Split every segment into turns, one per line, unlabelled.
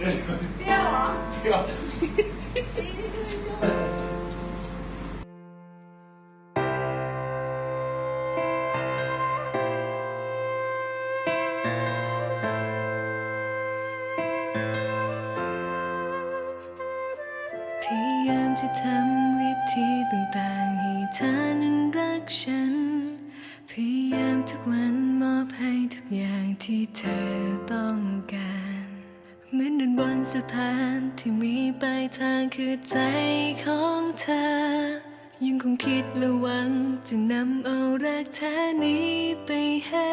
พยาย
ามจะทำวิธีต่างๆ ให้เธอนั้นรักฉัน พยายามทุกวันมอบให้ทุกอย่างที่เธอต้องการ บนสะพานที่มีปลายทางคือใจของเธอ ยังคงคิดและหวังจะนำเอารักแท้นี้ไปให้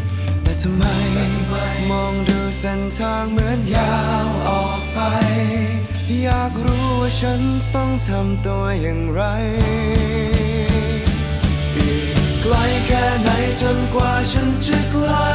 ทางเหมือนยาวออกไป อยากรู้ว่าฉันต้องทำตัวอย่างไรอีกไกลแค่ไหนจนกว่าฉันจะใกล้